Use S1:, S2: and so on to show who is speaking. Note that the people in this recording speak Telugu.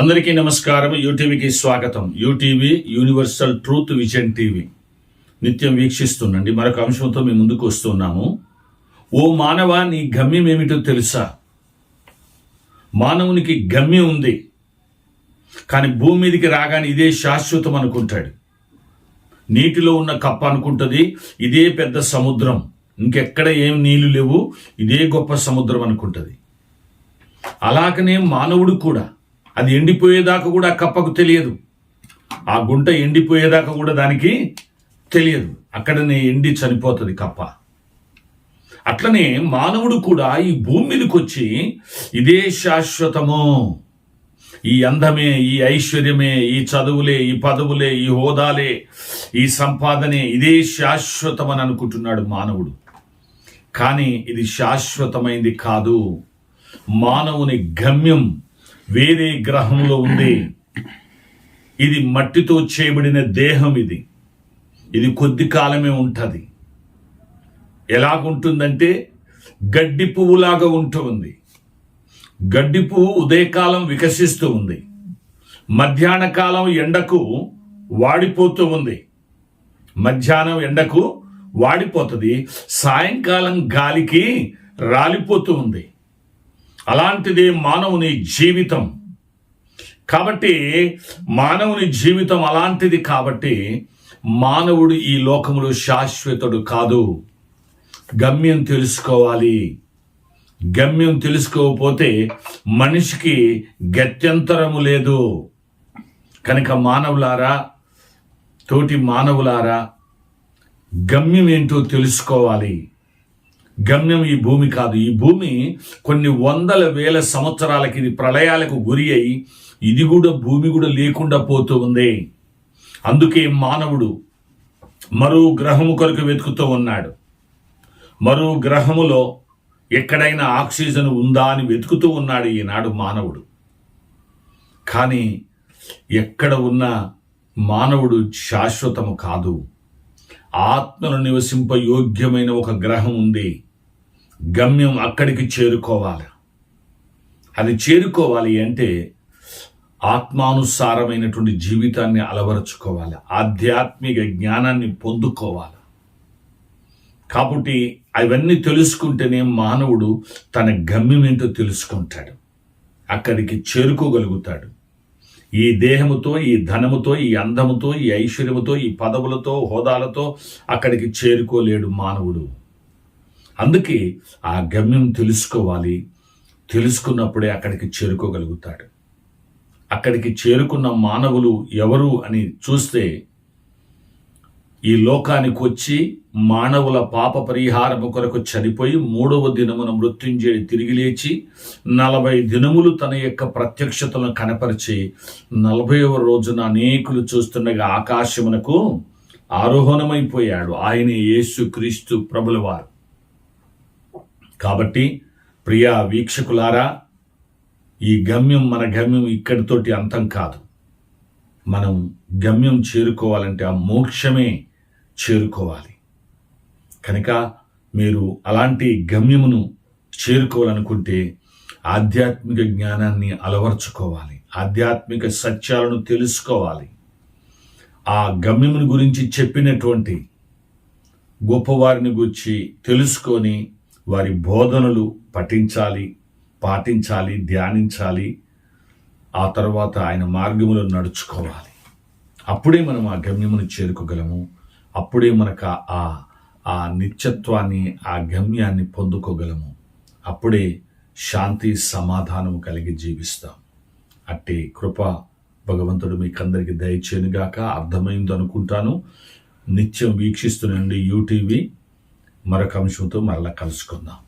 S1: అందరికీ నమస్కారం యూటీవీకి స్వాగతం. UTV universal truth vision TV. నిత్యం వీక్షిస్తుండండి. మరొక అంశంతో మేము ముందుకు వస్తున్నాము. ఓ మానవ నీ గమ్యం ఏమిటో తెలుసా? మానవునికి గమ్యం ఉంది. కానీ భూమి మీదకి రాగానే ఇదే శాశ్వతం అనుకుంటాడు. నీటిలో ఉన్న కప్ప అనుకుంటుంది. ఇదే పెద్ద సముద్రం. ఇంకెక్కడ ఏం నీళ్ళు లేవు. ఇదే గొప్ప సముద్రం అనుకుంటుంది. అలాగనే మానవుడు కూడా అది ఎండిపోయేదాకా కూడా కప్పకు తెలియదు. ఆ గుంట ఎండిపోయేదాకా కూడా దానికి తెలియదు. అక్కడనే ఎండి చనిపోతుంది కప్ప. అట్లనే మానవుడు కూడా ఈ భూమి మీదకి వచ్చి ఇదే శాశ్వతము. ఈ అందమే ఈ ఐశ్వర్యమే ఈ చదువులే ఈ పదవులే ఈ హోదాలే ఈ సంపాదనే ఇదే శాశ్వతమని అనుకుంటున్నాడు మానవుడు. కానీ ఇది శాశ్వతమైంది కాదు. మానవుని గమ్యం వేరే గ్రహంలో ఉంది. ఇది మట్టితో చేయబడిన దేహం ఇది. ఇది కొద్ది కాలమే ఉంటుంది. ఎలాగుంటుందంటే గడ్డి పువ్వులాగా ఉంటుంది గడ్డి పువ్వు ఉదయకాలం వికసిస్తూ ఉంది. మధ్యాహ్న కాలం ఎండకు వాడిపోతూ ఉంది. మధ్యాహ్నం ఎండకు వాడిపోతుంది. సాయంకాలం గాలికి రాలిపోతూ ఉంది. అలాంటిది మానవుని జీవితం. కాబట్టి మానవుని జీవితం అలాంటిది కాబట్టి మానవుడు ఈ లోకములో శాశ్వతుడు కాదు. గమ్యం తెలుసుకోవాలి. గమ్యం తెలుసుకోకపోతే మనిషికి గత్యంతరము లేదు. కనుక మానవులారా తోటి మానవులారా గమ్యం ఏంటో తెలుసుకోవాలి. గమ్యం ఈ భూమి కాదు. ఈ భూమి కొన్ని వందల వేల సంవత్సరాలకి ఇది ప్రళయాలకు గురి అయి ఇది కూడా భూమి కూడా లేకుండా పోతూ ఉంది. అందుకే మానవుడు మరో గ్రహము కొరకు వెతుకుతూ ఉన్నాడు. మరో గ్రహములో ఎక్కడైనా ఆక్సిజన్ ఉందా అని వెతుకుతూ ఉన్నాడు ఈనాడు మానవుడు. కానీ ఎక్కడ ఉన్న మానవుడు శాశ్వతము కాదు. ఆత్మను నివసింప యోగ్యమైన ఒక గ్రహం ఉంది. గమ్యం అక్కడికి చేరుకోవాలి. అది చేరుకోవాలి అంటే ఆత్మానుసారమైనటువంటి జీవితాన్ని అలవరుచుకోవాలి. ఆధ్యాత్మిక జ్ఞానాన్ని పొందుకోవాలి. కాబట్టి అవన్నీ తెలుసుకుంటేనే మానవుడు తన గమ్యం ఏంటో తెలుసుకుంటాడు. అక్కడికి చేరుకోగలుగుతాడు. ఈ దేహముతో ఈ ధనముతో ఈ అందముతో ఈ ఐశ్వర్యముతో ఈ పదవులతో హోదాలతో అక్కడికి చేరుకోలేడు మానవుడు. అందుకే ఆ గమ్యం తెలుసుకోవాలి. తెలుసుకున్నప్పుడే అక్కడికి చేరుకోగలుగుతాడు. అక్కడికి చేరుకున్న మానవులు ఎవరు అని చూస్తే ఈ లోకానికి వచ్చి మానవుల పాప పరిహారము కొరకు చనిపోయి మూడవ దినమున మృత్యుంజయుడు తిరిగి లేచి నలభై దినములు తన యొక్క ప్రత్యక్షతలను కనపరిచి నలభైవ రోజున అనేకులు చూస్తుండగా ఆకాశమునకు ఆరోహణమైపోయాడు. ఆయన యేసు క్రీస్తు ప్రభులవారు. కాబట్టి ప్రియా వీక్షకులారా ఈ గమ్యం మన గమ్యం ఇక్కడితోటి అంతం కాదు. మనం గమ్యం చేరుకోవాలంటే ఆ మోక్షమే చేరుకోవాలి. కనుక మీరు అలాంటి గమ్యమును చేరుకోవాలనుకుంటే ఆధ్యాత్మిక జ్ఞానాన్ని అలవర్చుకోవాలి. ఆధ్యాత్మిక సత్యాలను తెలుసుకోవాలి. ఆ గమ్యమును గురించి చెప్పినటువంటి గొప్పవారిని గురించి తెలుసుకొని వారి బోధనలు పఠించాలి పాటించాలి ధ్యానించాలి. ఆ తర్వాత ఆయన మార్గములో నడుచుకోవాలి. అప్పుడే మనం ఆ గమ్యమును చేరుకోగలము. అప్పుడే మనకు ఆ ఆ నిత్యత్వాన్ని ఆ గమ్యాన్ని పొందుకోగలము. అప్పుడే శాంతి సమాధానము కలిగి జీవిస్తాం. అట్టి కృప భగవంతుడు మీకందరికీ దయచేనుగాక అర్థమైంది అనుకుంటాను నిత్యం వీక్షిస్తున్నండి యూటీవీ. మరొక అంశంతో మరలా కలుసుకుందాం.